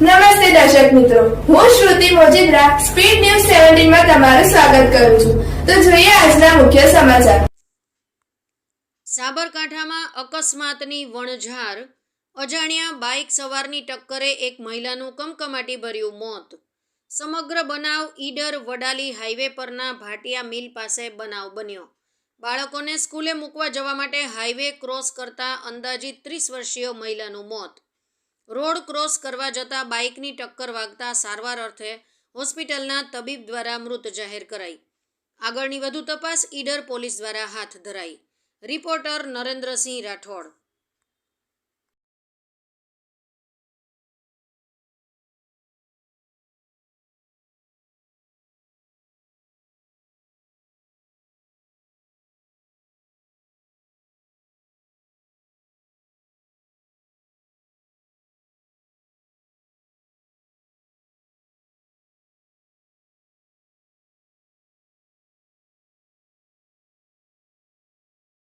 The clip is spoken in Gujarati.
નમસ્તે દર્શક મિત્રો. હું શ્રુતિ મોજીદ્રા સ્પીડ ન્યૂઝ સેવન્ટીનમાં તમારું સ્વાગત કરું છું. તો જોઈએ આજના મુખ્ય સમાચાર. સાબરકાંઠામાં અકસ્માતની વણઝાર. અજાણ્યા બાઇક સવારની ટક્કરે એક મહિલાનું કમકમાટી ભર્યું મોત. સમગ્ર બનાવ ઈડર વડાલી હાઈવે પરના ભાટિયા મિલ પાસે બનાવ બન્યો. બાળકોને સ્કૂલે મૂકવા જવા માટે હાઈવે ક્રોસ કરતા અંદાજિત ત્રીસ વર્ષીય મહિલાનું મોત. રોડ ક્રોસ કરવા જતાં બાઇકની ટક્કર વાગતા સારવાર અર્થે હોસ્પિટલના તબીબ દ્વારા મૃત જાહેર કરાઈ. આગળની વધુ તપાસ ઈડર પોલીસ દ્વારા હાથ ધરાઈ. રિપોર્ટર નરેન્દ્રસિંહ રાઠોડ.